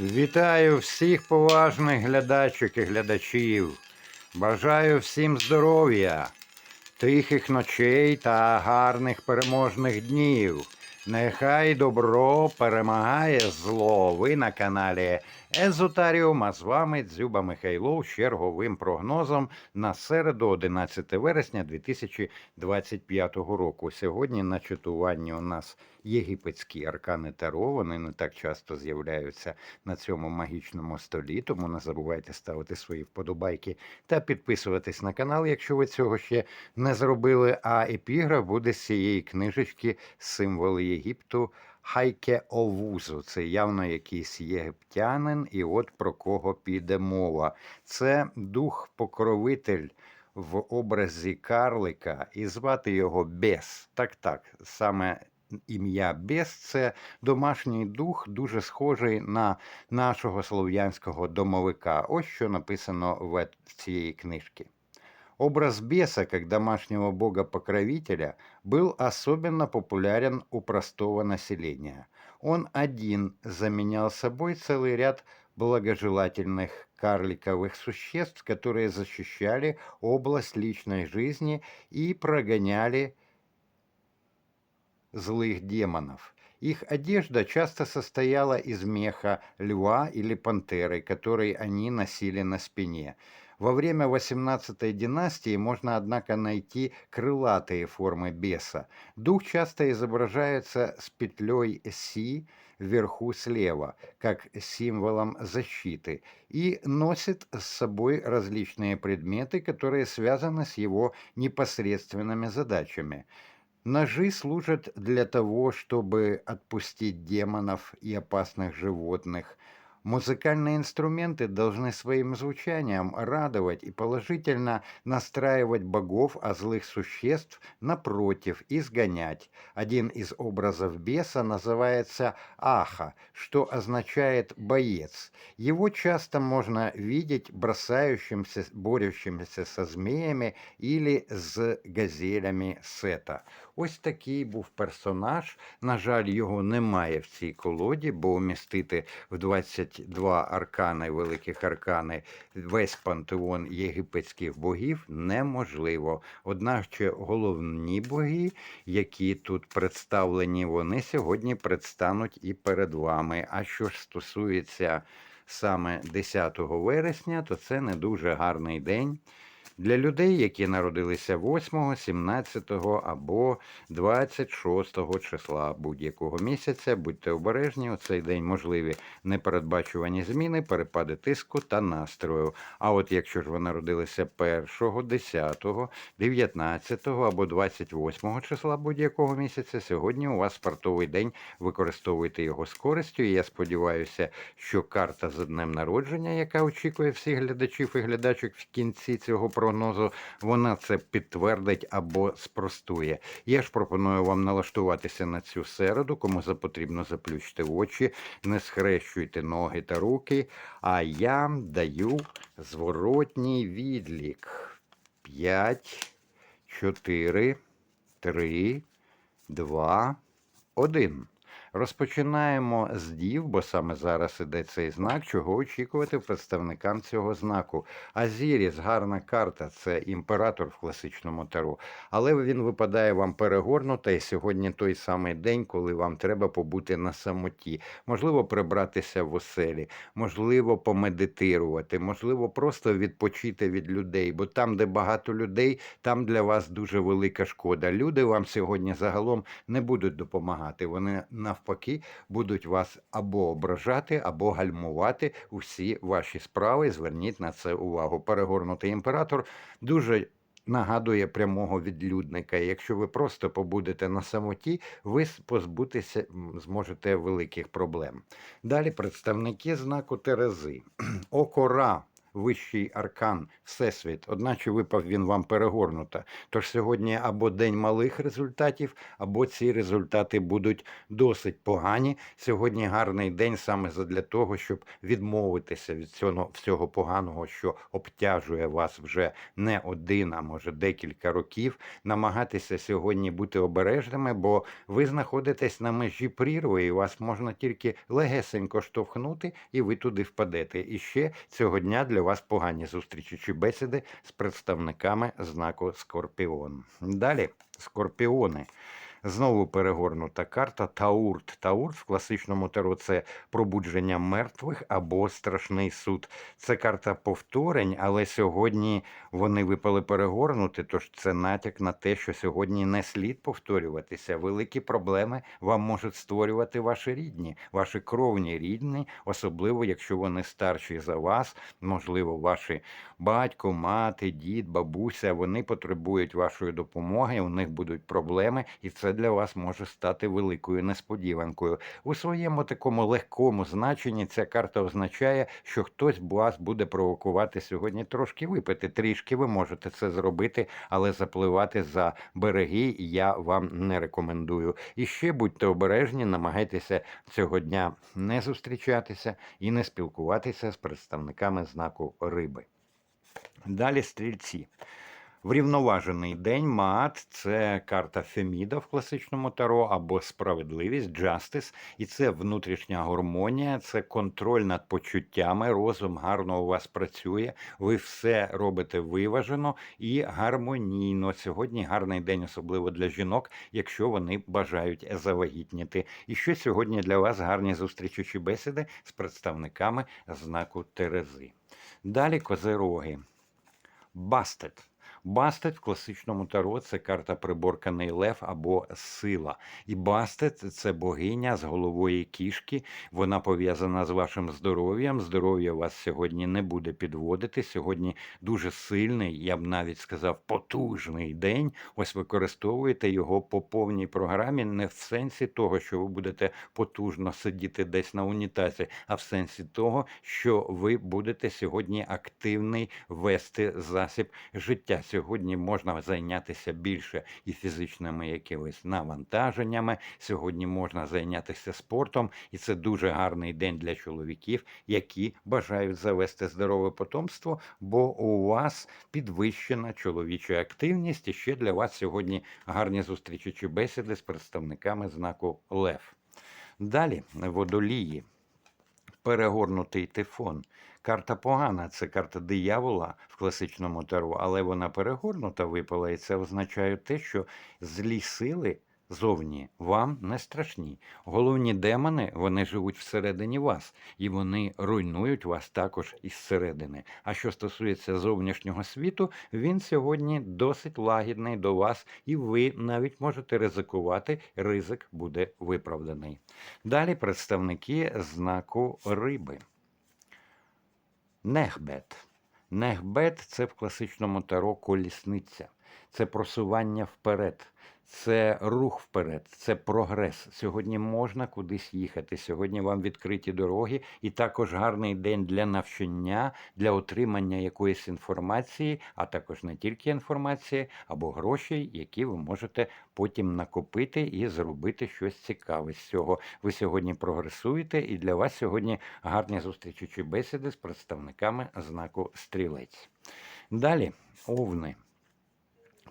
Вітаю всіх поважних глядачок і глядачів. Бажаю всім здоров'я, тихих ночей та гарних переможних днів. Нехай добро перемагає зло. Ви на каналі Езотаріум, а з вами Дзюба Михайлов з черговим прогнозом на середу 11 вересня 2025 року. Сьогодні на читуванні у нас єгипетські аркани Таро. Вони не так часто з'являються на цьому магічному столі, тому не забувайте ставити свої вподобайки та підписуватись на канал, якщо ви цього ще не зробили. А епіграф буде з цієї книжечки Символи Єгипту. Хайке Овузу, це явно якийсь єгиптянин, і от про кого піде мова. Це дух-покровитель в образі карлика, і звати його Бес. Так, так, саме ім'я Бес це домашній дух, дуже схожий на нашого слов'янського домовика. Ось що написано в цієї книжки. Образ беса как домашнего бога-покровителя был особенно популярен у простого населения. Он один заменял собой целый ряд благожелательных карликовых существ, которые защищали область личной жизни и прогоняли злых демонов. Их одежда часто состояла из меха льва или пантеры, который они носили на спине. Во время 18 династии можно, однако, найти крылатые формы беса. Дух часто изображается с петлей Си вверху слева, как символом защиты, и носит с собой различные предметы, которые связаны с его непосредственными задачами. Ножи служат для того, чтобы отпустить демонов и опасных животных. Музыкальные инструменты должны своим звучанием радовать и положительно настраивать богов, а злых существ, напротив, изгонять. Один из образов беса называется Аха, что означает «боец». Его часто можно видеть бросающимся, борющимся со змеями или з газелями Сета. Ось такий був персонаж. На жаль, його немає в цій колоді, бо умістити в 22 аркани, великих аркани, весь пантеон єгипетських богів неможливо. Одначе головні боги, які тут представлені, вони сьогодні предстануть і перед вами. А що ж стосується саме 10 вересня, то це не дуже гарний день. Для людей, які народилися 8, 17 або 26 числа будь-якого місяця, будьте обережні, у цей день можливі непередбачувані зміни, перепади тиску та настрою. А от якщо ж ви народилися 1, 10, 19 або 28 числа будь-якого місяця, сьогодні у вас спортовий день, використовуйте його з користю. І я сподіваюся, що карта за днем народження, яка очікує всіх глядачів і глядачок в кінці цього прогнозу, вона це підтвердить або спростує. Я ж пропоную вам налаштуватися на цю середу, кому запотрібно заплющити очі, не схрещуйте ноги та руки. А я даю зворотній відлік. 5, 4, 3, 2, 1. Розпочинаємо з дів, бо саме зараз іде цей знак, чого очікувати представникам цього знаку. Азіріс, гарна карта, це імператор в класичному таро. Але він випадає вам перегорнута, і сьогодні той самий день, коли вам треба побути на самоті. Можливо, прибратися в оселі, можливо, помедитирувати, можливо, просто відпочити від людей. Бо там, де багато людей, там для вас дуже велика шкода. Люди вам сьогодні загалом не будуть допомагати. Вони навпаки будуть вас або ображати, або гальмувати усі ваші справи. Зверніть на це увагу. Перегорнутий імператор дуже. Нагадує прямого відлюдника. Якщо ви просто побудете на самоті, ви позбутися зможете великих проблем. Далі представники знаку Терези. Окора вищий аркан, Всесвіт. Одначе випав він вам перегорнуто. Тож сьогодні або день малих результатів, або ці результати будуть досить погані. Сьогодні гарний день саме для того, щоб відмовитися від цього всього поганого, що обтяжує вас вже не один, а може декілька років. Намагатися сьогодні бути обережними, бо ви знаходитесь на межі прірви, і вас можна тільки легесенько штовхнути, і ви туди впадете. І ще цього дня для вас погані зустрічі чи бесіди з представниками знаку Скорпіон. Далі скорпіони. Знову перегорнута карта Таурт. Таурт в класичному таро це пробудження мертвих або страшний суд. Це карта повторень, але сьогодні вони випали перегорнути, тож це натяк на те, що сьогодні не слід повторюватися. Великі проблеми вам можуть створювати ваші рідні, ваші кровні рідні, особливо якщо вони старші за вас, можливо, ваші батько, мати, дід, бабуся. Вони потребують вашої допомоги. У них будуть проблеми, і це для вас може стати великою несподіванкою. У своєму такому легкому значенні ця карта означає, що хтось вас буде провокувати сьогодні трошки випити. Трішки ви можете це зробити, але запливати за береги я вам не рекомендую. І ще будьте обережні, намагайтеся цього дня не зустрічатися і не спілкуватися з представниками знаку риби. Далі стрільці. Врівноважений день Маат це карта Феміда в класичному таро або справедливість, джастис, і це внутрішня гармонія, це контроль над почуттями. Розум гарно у вас працює. Ви все робите виважено і гармонійно. Сьогодні гарний день, особливо для жінок, якщо вони бажають завагітніти. І що сьогодні для вас гарні зустрічі чи бесіди з представниками знаку Терези. Далі козероги. Бастет. Бастет в класичному таро це карта приборканий лев або сила. І бастет це богиня з головою кішки. Вона пов'язана з вашим здоров'ям. Здоров'я вас сьогодні не буде підводити. Сьогодні дуже сильний, я б навіть сказав, потужний день. Ось використовуєте його по повній програмі, не в сенсі того, що ви будете потужно сидіти десь на унітазі, а в сенсі того, що ви будете сьогодні активний вести засіб життя. Сьогодні можна зайнятися більше і фізичними якимись навантаженнями. Сьогодні можна зайнятися спортом, і це дуже гарний день для чоловіків, які бажають завести здорове потомство, бо у вас підвищена чоловіча активність. І ще для вас сьогодні гарні зустрічі чи бесіди з представниками знаку Лев. Далі водолії. Перегорнутий тифон. Карта погана, це карта диявола в класичному таро, але вона перегорнута випала, і це означає те, що злі сили зовні вам не страшні. Головні демони вони живуть всередині вас, і вони руйнують вас також із середини. А що стосується зовнішнього світу, він сьогодні досить лагідний до вас, і ви навіть можете ризикувати, ризик буде виправданий. Далі представники знаку риби. Нехбет. Нехбет це в класичному таро колісниця, це просування вперед, це рух вперед, це прогрес. Сьогодні можна кудись їхати. Сьогодні вам відкриті дороги, і також гарний день для навчання, для отримання якоїсь інформації, а також не тільки інформації, або грошей, які ви можете потім накопити і зробити щось цікаве з цього. Ви сьогодні прогресуєте, і для вас сьогодні гарні зустрічі чи бесіди з представниками знаку стрілець. Далі овни.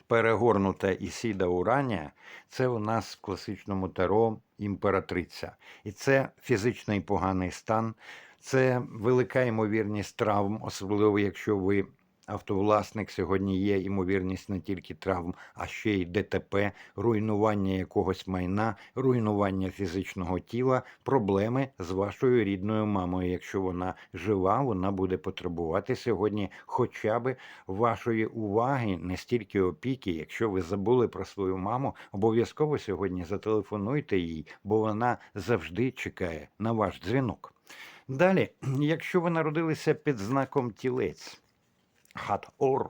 Перегорнута Ісіда Уранія це у нас в класичному таро імператриця. І це фізичний поганий стан, це велика ймовірність травм, особливо якщо ви автовласник. Сьогодні є ймовірність не тільки травм, а ще й ДТП, руйнування якогось майна, руйнування фізичного тіла, проблеми з вашою рідною мамою. Якщо вона жива, вона буде потребувати сьогодні хоча б вашої уваги, не стільки опіки. Якщо ви забули про свою маму, обов'язково сьогодні зателефонуйте їй, бо вона завжди чекає на ваш дзвінок. Далі, якщо ви народилися під знаком тілець, хат-ор.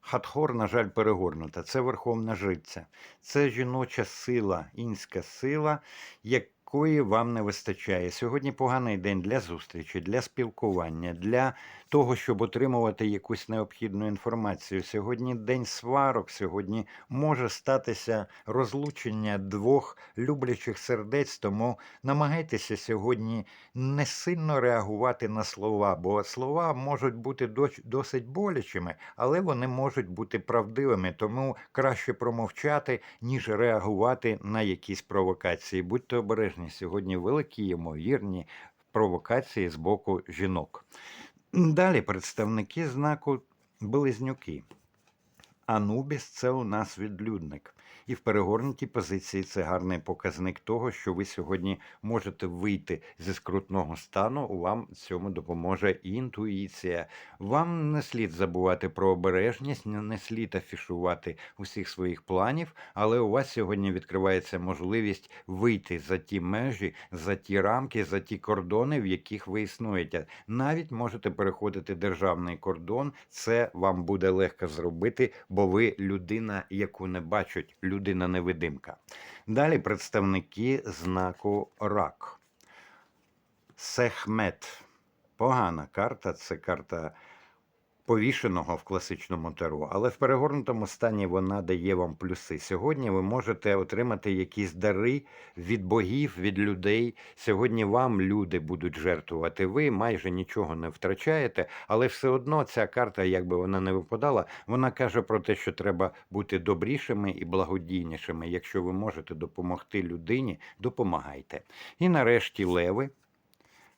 Хатхор, на жаль, перегорнута. Це верховна жриця. Це жіноча сила, інська сила, якої вам не вистачає. Сьогодні поганий день для зустрічі, для спілкування, для того, щоб отримувати якусь необхідну інформацію. Сьогодні день сварок, сьогодні може статися розлучення двох люблячих сердець, тому намагайтеся сьогодні не сильно реагувати на слова, бо слова можуть бути досить болячими, але вони можуть бути правдивими, тому краще промовчати, ніж реагувати на якісь провокації. Будьте обережні сьогодні великі ймовірні провокації з боку жінок. Далі представники знаку Близнюки. Анубіс це у нас відлюдник. І в перегорнутій позиції це гарний показник того, що ви сьогодні можете вийти зі скрутного стану. Вам цьому допоможе інтуїція. Вам не слід забувати про обережність, не слід афішувати усіх своїх планів, але у вас сьогодні відкривається можливість вийти за ті межі, за ті рамки, за ті кордони, в яких ви існуєте. Навіть можете переходити державний кордон. Це вам буде легко зробити, бо ви людина, яку не бачать, людина невидимка. Далі представники знаку рак. Сехмет. Погана карта, це карта повішеного в класичному таро, але в перегорнутому стані вона дає вам плюси. Сьогодні ви можете отримати якісь дари від богів, від людей. Сьогодні вам люди будуть жертвувати. Ви майже нічого не втрачаєте, але все одно ця карта, як би вона не випадала, вона каже про те, що треба бути добрішими і благодійнішими. Якщо ви можете допомогти людині, допомагайте. І нарешті леви.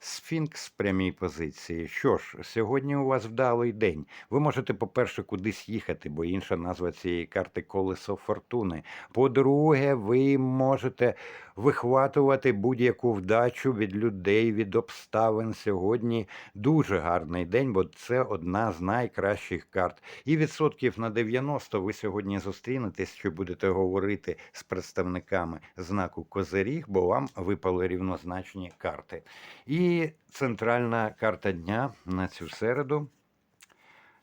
Сфінкс прямій позиції. Що ж, сьогодні у вас вдалий день. Ви можете, по-перше, кудись їхати, бо інша назва цієї карти колесо фортуни. По-друге, ви можете вихватувати будь-яку вдачу від людей, від обставин. Сьогодні дуже гарний день, бо це одна з найкращих карт. І відсотків на 90 ви сьогодні зустрінетесь, що будете говорити з представниками знаку Козиріг, бо вам випали рівнозначні карти. І центральна карта дня на цю середу.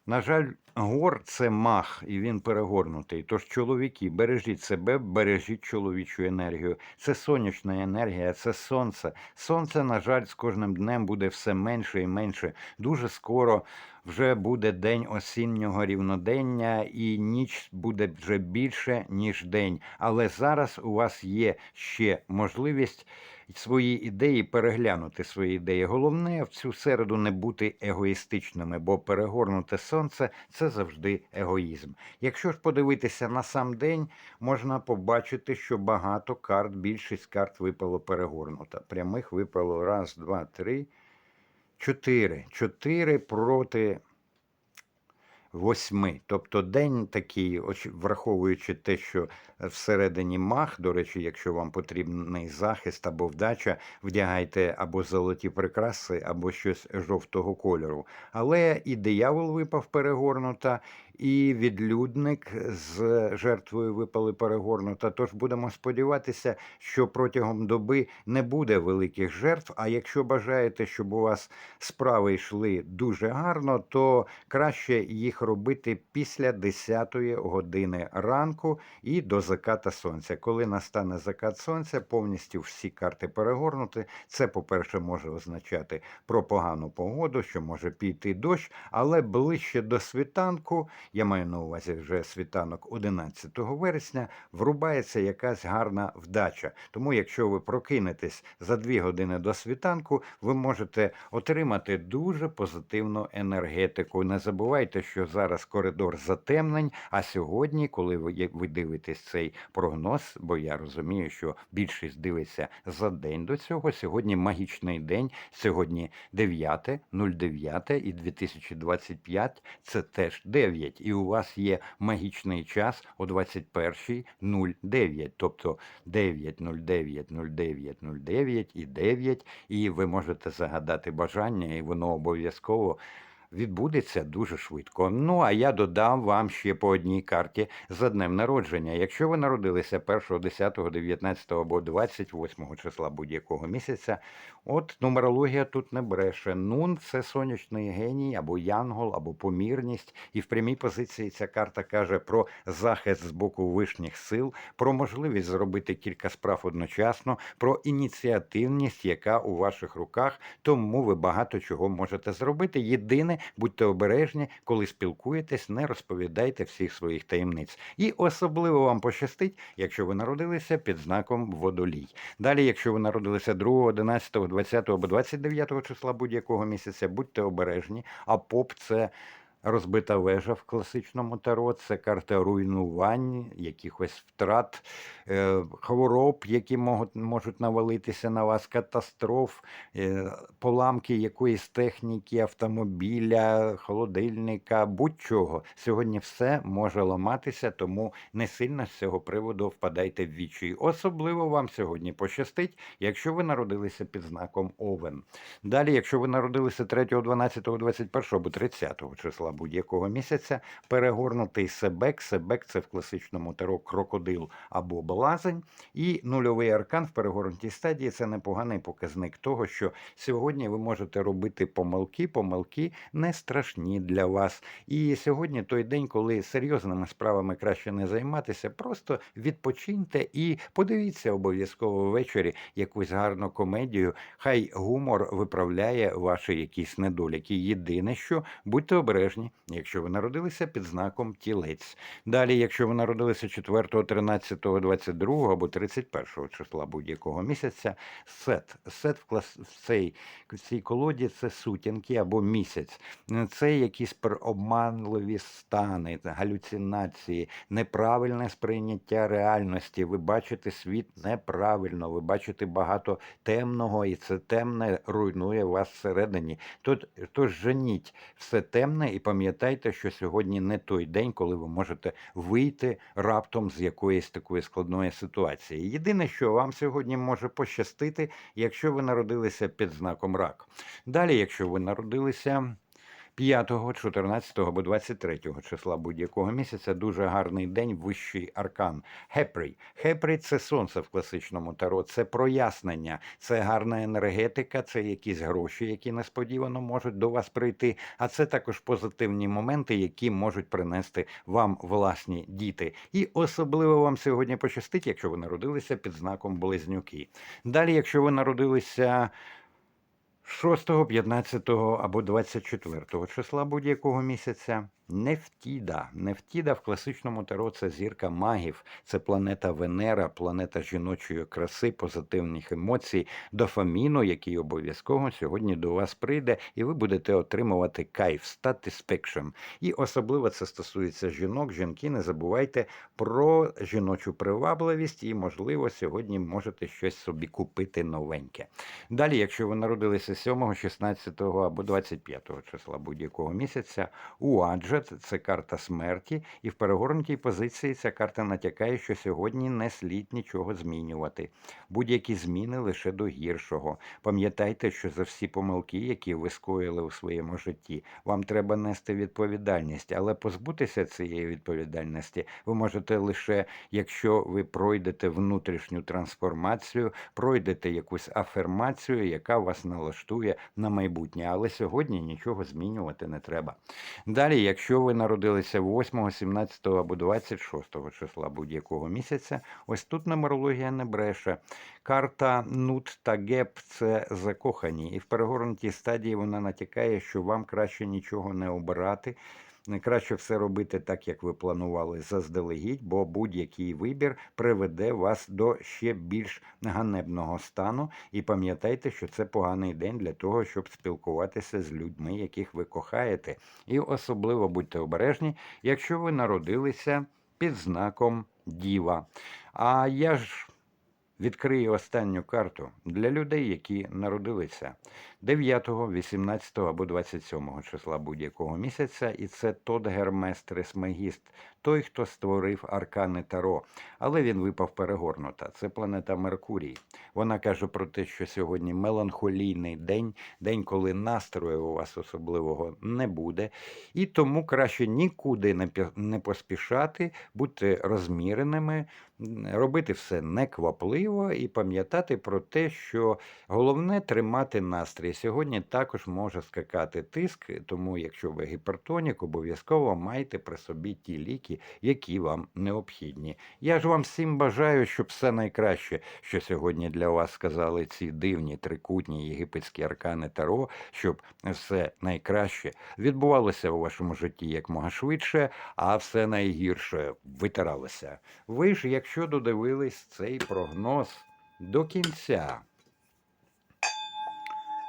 На жаль, гор це мах, і він перегорнутий. Тож, чоловіки, бережіть себе, бережіть чоловічу енергію. Це сонячна енергія, це сонце. Сонце, на жаль, з кожним днем буде все менше і менше. Дуже скоро вже буде день осіннього рівнодення, і ніч буде вже більше, ніж день. Але зараз у вас є ще можливість свої ідеї переглянути свої ідеї. Головне в цю середу не бути егоїстичними, бо перегорнуте сонце це завжди егоїзм. Якщо ж подивитися на сам день, можна побачити, що багато карт, більшість карт випало перегорнута. Прямих випало раз, два, три, чотири. Чотири проти восьми. Тобто день такий, враховуючи те, що всередині мах, до речі, якщо вам потрібний захист або вдача, вдягайте або золоті прикраси, або щось жовтого кольору. Але і диявол випав перегорнута, і відлюдник з жертвою випали перегорнута. Тож будемо сподіватися, що протягом доби не буде великих жертв. А якщо бажаєте, щоб у вас справи йшли дуже гарно, то краще їх робити після 10 години ранку і до заката сонця. Коли настане закат сонця, повністю всі карти перегорнуті. Це, по-перше, може означати про погану погоду, що може піти дощ, але ближче до світанку, я маю на увазі вже світанок 11 вересня, врубається якась гарна вдача. Тому, якщо ви прокинетесь за дві години до світанку, ви можете отримати дуже позитивну енергетику. Не забувайте, що зараз коридор затемнень. А сьогодні, коли ви ви дивитесь цей прогноз, бо я розумію, що більшість дивиться за день до цього. Сьогодні магічний день, сьогодні 9, 09 і 2025 це теж 9. І у вас є магічний час о 21.09, тобто 9, 09, 09, 09 і 9, і ви можете загадати бажання, і воно обов'язково відбудеться дуже швидко. Ну а я додам вам ще по одній карті за днем народження. Якщо ви народилися 1, 10, 19 або 28 числа будь-якого місяця, от нумерологія тут не бреше. Нун це сонячний геній або янгол, або помірність. І в прямій позиції ця карта каже про захист з боку вишніх сил, про можливість зробити кілька справ одночасно, про ініціативність, яка у ваших руках, тому ви багато чого можете зробити. Єдине, будьте обережні, коли спілкуєтесь, не розповідайте всіх своїх таємниць. І особливо вам пощастить, якщо ви народилися під знаком водолій. Далі, якщо ви народилися 2, 11, 20 або 29 числа будь-якого місяця, будьте обережні, а поп це. Розбита вежа в класичному таро це карта руйнувань, якихось втрат, е, хвороб, які можуть, навалитися на вас, катастроф, е, поламки якоїсь техніки, автомобіля, холодильника, будь-чого. Сьогодні все може ламатися, тому не сильно з цього приводу впадайте в вічі. Особливо вам сьогодні пощастить, якщо ви народилися під знаком Овен. Далі, якщо ви народилися 3, 12, 21 або 30 числа будь-якого місяця, перегорнутий себек. Себек це в класичному таро крокодил або блазень. І нульовий аркан в перегорнутій стадії це непоганий показник того, що сьогодні ви можете робити помилки. Помилки не страшні для вас. І сьогодні той день, коли серйозними справами краще не займатися, просто відпочиньте і подивіться обов'язково ввечері якусь гарну комедію. Хай гумор виправляє ваші якісь недоліки. Єдине, що будьте обережні, якщо ви народилися під знаком тілець. Далі, якщо ви народилися 4, 13, 22 або 31 числа будь-якого місяця, сет. Сет в, клас... в, цей, в цій колоді це сутінки або місяць. Це якісь обманливі стани, галюцинації, неправильне сприйняття реальності. Ви бачите світ неправильно, ви бачите багато темного, і це темне руйнує вас всередині. Тут, тож женіть все темне і пам'ятайте, що сьогодні не той день, коли ви можете вийти раптом з якоїсь такої складної ситуації. Єдине, що вам сьогодні може пощастити, якщо ви народилися під знаком рак. Далі, якщо ви народилися. 5, 14 або 23 числа будь-якого місяця дуже гарний день, вищий аркан. Хепрі. Хепрі це сонце в класичному таро, це прояснення, це гарна енергетика, це якісь гроші, які несподівано можуть до вас прийти. А це також позитивні моменти, які можуть принести вам власні діти. І особливо вам сьогодні пощастить, якщо ви народилися під знаком близнюки. Далі, якщо ви народилися. 6, 15 або 24 числа будь-якого місяця Нефтіда. Нефтіда в класичному таро це зірка магів, це планета Венера, планета жіночої краси, позитивних емоцій, дофаміну, який обов'язково сьогодні до вас прийде, і ви будете отримувати кайф, satisfaction. І особливо це стосується жінок. Жінки, не забувайте про жіночу привабливість, і, можливо, сьогодні можете щось собі купити новеньке. Далі, якщо ви народилися 7, 16 або 25 числа будь-якого місяця, Уаджет це карта смерті, і в перегорнутій позиції ця карта натякає, що сьогодні не слід нічого змінювати. Будь-які зміни лише до гіршого. Пам'ятайте, що за всі помилки, які ви скоїли у своєму житті, вам треба нести відповідальність, але позбутися цієї відповідальності ви можете лише, якщо ви пройдете внутрішню трансформацію, пройдете якусь афермацію, яка вас налаштує на майбутнє. Але сьогодні нічого змінювати не треба. Далі, якщо ви народилися 8, 17 або 26 числа будь-якого місяця, ось тут нумерологія не бреше. Карта Нут та Геп це закохані, і в перегорнутій стадії вона натякає, що вам краще нічого не обирати. Краще все робити так, як ви планували заздалегідь, бо будь-який вибір приведе вас до ще більш ганебного стану. І пам'ятайте, що це поганий день для того, щоб спілкуватися з людьми, яких ви кохаєте. І особливо будьте обережні, якщо ви народилися під знаком Діва. А я ж відкрию останню карту для людей, які народилися 9, 18 або 27 числа будь-якого місяця, і це Тот Гермес Трисмегіст, той, хто створив аркани Таро, але він випав перегорнута. Це планета Меркурій. Вона каже про те, що сьогодні меланхолійний день, день, коли настрою у вас особливого не буде, і тому краще нікуди не поспішати, бути розміреними, робити все неквапливо і пам'ятати про те, що головне тримати настрій. Сьогодні також може скакати тиск, тому якщо ви гіпертонік, обов'язково майте при собі ті ліки, які вам необхідні. Я ж вам всім бажаю, щоб все найкраще, що сьогодні для вас сказали ці дивні трикутні єгипетські аркани Таро, щоб все найкраще відбувалося у вашому житті якмога швидше, а все найгірше витиралося. Ви ж, якщо додивились цей прогноз до кінця,